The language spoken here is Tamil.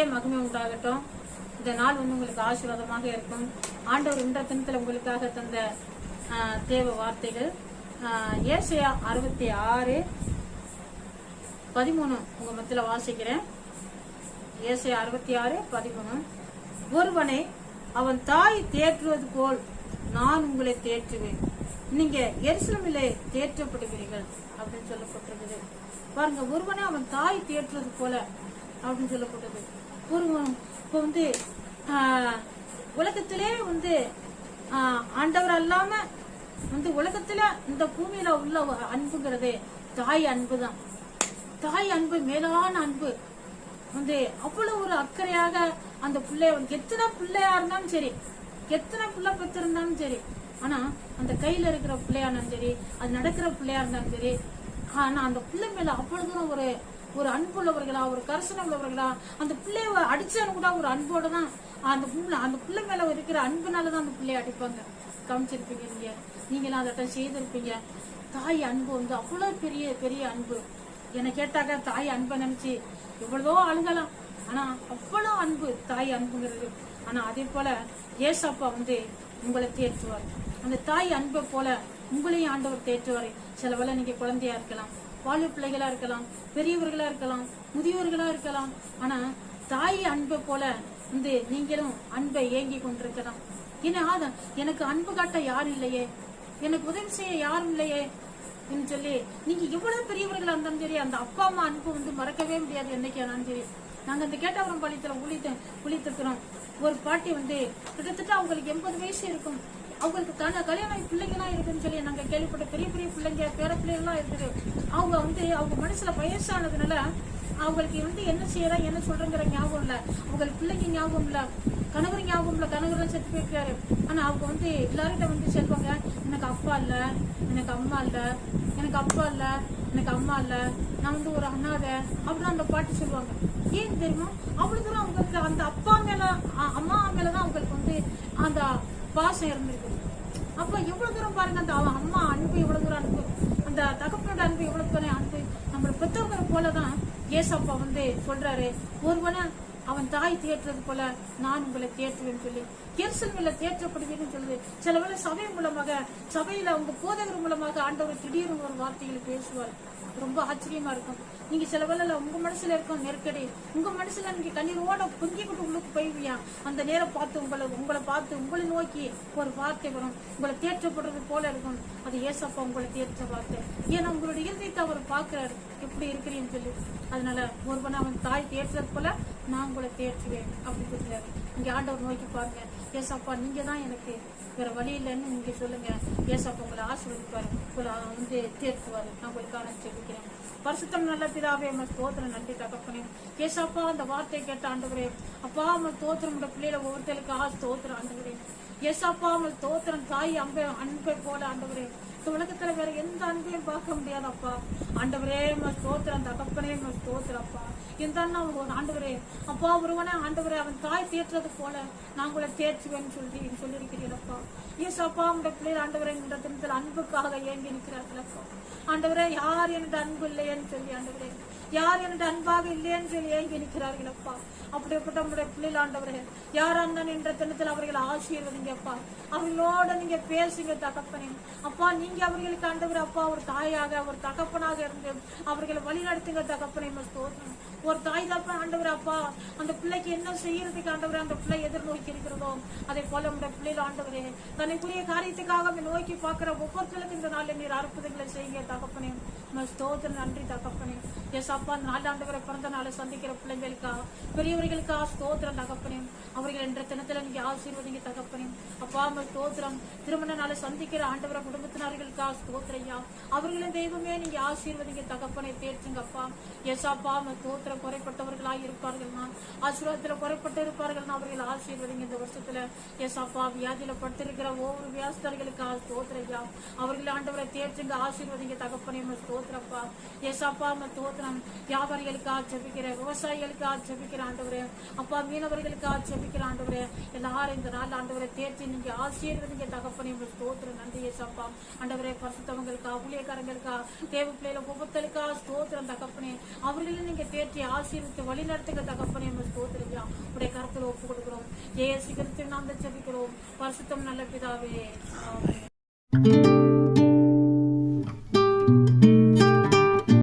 உங்களுக்கே மகிமை உண்டாகட்டும். இந்த நாள் வந்து உங்களுக்கு ஆசீர்வாதமாக இருக்கும். ஆண்டவர் இந்த தினத்தில் உங்களுக்காக தந்த தேவ வார்த்தைகள் ஏசையா அறுபத்தி ஆறு பதிமூணு உங்க மத்தியில் வாசிக்கிறேன். ஏசையா அறுபத்தி ஆறு பதிமூணு. ஒருவனை அவன் தாய் தேற்றுவது போல் நான் உங்களை தேற்றுவேன். நீங்க எரிசலமிலே தேற்றப்படுவீர்கள் அப்படின்னு சொல்லப்பட்டிருக்குது. பாருங்க ஒருவனை அவன் தாய் தேற்றுவது போல அப்படின்னு சொல்லப்பட்டது ஒரு இப்போ வந்து உலகத்திலே வந்து ஆண்டவர் அல்லாம வந்து உலகத்துல இந்த பூமியில உள்ள அன்புங்கிறது தாய் அன்பு தான் தாய் அன்பு மேலான அன்பு. வந்து அவ்வளவு ஒரு அக்கறையாக அந்த பிள்ளைய எத்தனை பிள்ளையா இருந்தாலும் சரி எத்தனை பிள்ளை பெற்றிருந்தாலும் சரி ஆனா அந்த கையில இருக்கிற பிள்ளையா இருந்தாலும் சரி அது நடக்கிற பிள்ளையா இருந்தாலும் சரி ஆனா அந்த பிள்ளை மேல அவ்வளவு தூரம் ஒரு ஒரு அன்பு உள்ளவர்களா ஒரு கரிசனம் உள்ளவர்களா அந்த பிள்ளைய அடிச்சாலும் கூட ஒரு அன்போட தான் அந்த பிள்ளை அந்த பிள்ளை மேல இருக்கிற அன்புனால தான் அந்த பிள்ளைய அடிப்பாங்க. கவனிச்சிருப்பீங்க நீங்க நீங்களாம் அதட்ட செய்திருப்பீங்க. தாய் அன்பு வந்து அவ்வளவு பெரிய பெரிய அன்பு. என்னை கேட்டாக்க தாய் அன்பை நினைச்சு எவ்வளவோ அழுகலாம். ஆனா அவ்வளவு அன்பு தாய் அன்புங்கிறது. ஆனா அதே போல ஏசப்பா வந்து உங்களை தேற்றுவார். அந்த தாய் அன்பை போல உங்களையும் ஆண்டவர் தேற்றுவார். சில வேலை நீங்க குழந்தையா இருக்கலாம். வாலிப பிள்ளைகளா இருக்கலாம் பெரியவர்களா இருக்கலாம் முதியோர்களா இருக்கலாம். ஆனா தாய் அன்பை போல வந்து நீங்களும் அன்பை ஏங்கி கொண்டிருக்கலாம். ஏன்னா ஆத- எனக்கு அன்பு காட்ட யாரும் இல்லையே? எனக்கு உதவி செய்ய யாரும் இல்லையே? என்று சொல்லி நீங்க எவ்வளவு பெரியவர்களா இருந்தாலும் சரி அந்த அப்பா அம்மா அன்பு வந்து மறக்கவே முடியாது என்னைக்கு ஆனாலும் சரி. நாங்க இந்த கேட்டவரம் பாளையத்துல ஊழித்த ஊழித்திருக்கிறோம் ஒரு பாட்டி வந்து கிட்டத்தட்ட அவங்களுக்கு எண்பது வயசு இருக்கும். அவங்களுக்கு தானே கல்யாணம் பிள்ளைங்களாம் இருக்குன்னு சொல்லி நாங்க கேள்விப்பட்ட பெரிய பெரிய பிள்ளைங்க பேர பிள்ளைகள்லாம் இருக்குது. அவங்க வந்து அவங்க மனசுல வயசானதுனால அவங்களுக்கு வந்து என்ன செய்யறா என்ன சொல்றங்கிற ஞாபகம் இல்ல. அவங்களுக்கு பிள்ளைங்க ஞாபகம் இல்ல. கணவர் ஞாபகம் இல்ல. கணவர் செத்து போயிருக்காரு. ஆனா அவங்க வந்து எல்லார்கிட்ட வந்து சொல்லுவாங்க எனக்கு அப்பா இல்ல எனக்கு அம்மா இல்ல எனக்கு அப்பா இல்ல எனக்கு அம்மா இல்ல. நான் வந்து ஒரு அண்ணாதை அப்படின்னு அந்த பாட்டு சொல்லுவாங்க. ஏன் தெரியுமா? அவ்வளவு தூரம் அவங்களுக்கு அந்த அப்பா மேல அம்மா அம்மா மேலதான் அவங்களுக்கு வந்து அந்த பாசம் இருந்திருக்கு அப்ப எவ்வளவு தூரம் பாருங்க அந்த அவன் அம்மா அன்பு எவ்வளவு தூரம் அன்பு. அந்த தகப்பனோட அன்பு எவ்வளவு தூரம் அன்பு. நம்மள பெற்றவங்க போலதான் ஏசப்பா வந்து சொல்றாரு. ஒருவனை அவன் தாய் தேற்றுறது போல நான் உங்களை தேற்றுவேன்னு சொல்லி. எரிசல்ல தேற்றப்படுவீங்கன்னு சொல்லுது. சிலவேளை சபை மூலமாக சபையில அவங்க போதகர் மூலமாக ஆண்டவர் திடீர்னு ஒரு வார்த்தைகளை பேசுவார். ரொம்ப ஆச்சரியமா இருக்கும். நீங்க சில வேளையில உங்க மனசுல இருக்கும் நெருக்கடி உங்க மனசுல நீங்க கண்ணீரோட பொங்கிக்கிட்டு உள்ளுக்கு போய்வியா? அந்த நேரம் பார்த்து உங்களை உங்களை பார்த்து உங்களை நோக்கி ஒரு வார்த்தை வரும். உங்களை தேற்றப்படுறது போல இருக்கும். அது ஏசப்பா உங்களை தேற்ற வார்த்தை. ஏன்னா உங்களுடைய இறுதியத்தை அவர் பாக்குறாரு எப்படி இருக்கிறீன்னு சொல்லி. அதனால ஒருவன் அவன் தாய் தேர்ச்சது போல நான் கூட தேற்றுவேன் அப்படின்னு சொல்றாரு. இங்க ஆண்டவர் நோக்கி பாருங்க. ஏசப்பா நீங்க தான் எனக்கு வேற வழி இல்லைன்னு நீங்க சொல்லுங்க. ஏசப்பா உங்களை ஆசீர்வதிப்பாரு. உங்களை வந்து தேர்த்துவாரு. நான் உங்களுக்காக சொல்லிக்கிறேன் பரிசுத்தம் நல்ல பிதாவே உங்க ஸ்தோத்திரம். நன்றி தகப்பனே ஏசப்பா அந்த வார்த்தையை கேட்ட ஆண்டவரே அப்பா அவன் தோத்திரம் உங்க பிள்ளையில ஒவ்வொருத்தருக்கு ஆ ஸ்தோத்திரம் ஆண்டவரே. ஏசப்பா உங்க தோத்திரம் தாய் அம்பே அன்பை போல ஆண்டவரே. இந்த உலகத்துல வேற எந்த அன்பையும் பார்க்க முடியாதப்பா. ஆண்டவரே உங்க ஸ்தோத்திரம் தகப்பனே உங்க ஸ்தோத்திரம் இந்த அண்ணா ஒரு ஆண்டவரே அப்பா ஒருவனே ஆண்டவரே அவன் தாய் தேற்றுறது போல நான் உங்களை தேற்றுவேன்னு சொல்லி சொல்லியிருக்கிறீரப்பா. ஏசப்பா உங்க பிள்ளைகள் ஆண்டவரே இந்த தினத்தில் அன்புக்காக ஏங்கி நிற்கிறார்களப்பா. ஆண்டவரே யார் எனது அன்பு இல்லையேன்னு சொல்லி ஆண்டவரே யார் எனது அன்பாக இல்லையேன்னு சொல்லி ஏங்கி நிற்கிறார்களப்பா அப்படிப்பட்ட உங்களுடைய பிள்ளைகள் ஆண்டவரே யார் அண்ணன் என்ற தினத்தில் அவர்கள் ஆசீர்வதிங்க அப்பா. அவர்களோட நீங்க பேசுங்க தகப்பனே. அப்பா நீங்க அவர்களுக்கு ஆண்டவர் அப்பா ஒரு தாயாக ஒரு தகப்பனாக இருந்து அவர்களை வழிநடத்துங்க தகப்பனே உமக்கு ஒரு தாய் தப்பா ஆண்டவர் அப்பா அந்த பிள்ளைக்கு என்ன செய்யறதுக்கு ஆண்டவர் அந்த பிள்ளை எதிர்நோக்கி இருக்கிறதோ அதே போல உங்களுடைய பிள்ளைகள் ஆண்டவரே தனக்குரிய காரியத்துக்காக நோக்கி பார்க்கிற ஒவ்வொருத்தருக்கு இந்த நாளில் நீர் அற்புதங்களை செய்யுங்க தகப்பனே. உமக்கு ஸ்தோத்திரம் நன்றி தகப்பனே. எஸ் அப்பா நாலாண்டு வரை பிறந்த நாளை சந்திக்கிற பிள்ளைங்களுக்கா பெரியவர்களுக்கா ஸ்தோத்திரம் தகப்பனையும் அவர்கள் என்ற தினத்துல நீங்க ஆசீர்வதிங்க தகப்பனையும் அப்பா அம்மா ஸ்தோத்திரம். திருமண நாளை சந்திக்கிற ஆண்டவர குடும்பத்தினர்களுக்கா ஸ்தோத்திரையா அவர்களின் தெய்வமே நீங்க ஆசீர்வதிங்க தகப்பனை தேர்ச்சிங்க அப்பா. எஸ் அப்பா அம்மா ஸ்தோத்திரம். குறைப்பட்டவர்களா இருப்பார்கள்னா ஆசீர்வாதத்துல குறைப்பட்டு இருப்பார்கள்னா அவர்கள் ஆசீர்வதிங்க இந்த வருஷத்துல. எஸ் அப்பா வியாதியில படுத்திருக்கிற ஒவ்வொரு வியாசர்களுக்கா ஸ்தோத்திரையா அவர்கள் ஆண்டவரை தேர்ச்சிங்க ஆசீர்வதிங்க தகப்பனையும் ஸ்தோத்திரப்பா எஸ் அப்பா. அம்மா ஸ்தோத்திரம். வியாபாரிகளுக்காக ஜெபிக்கிற விவசாயிகளுக்காக ஜெபிக்கிற ஆண்டவரே. அப்பா மீனவர்களுக்காக ஜெபிக்கிற ஆண்டவரே. எல்லாரும் இந்த நாள் ஆண்டவரை தேர்ச்சி நீங்க ஆசீர்வதிங்க. தகப்பனே உங்களுக்கு ஸ்தோத்திரம். நன்றியை சப்பா ஆண்டவரே பரிசுத்தவங்களுக்கா ஊழியக்காரங்களுக்கா தேவ பிள்ளைல ஒவ்வொருத்தருக்கா ஸ்தோத்திரம் தகப்பனே. அவர்களும் நீங்க தேர்ச்சி ஆசீர்வித்து வழி நடத்துங்க தகப்பனே. உங்களுக்கு ஸ்தோத்திரியா உடைய கருத்துல ஒப்பு கொடுக்கிறோம் ஜெய கிறிஸ்து நாம் ஜெபிக்கிறோம். பரிசுத்தம் நல்ல பிதாவே. ஆமென்.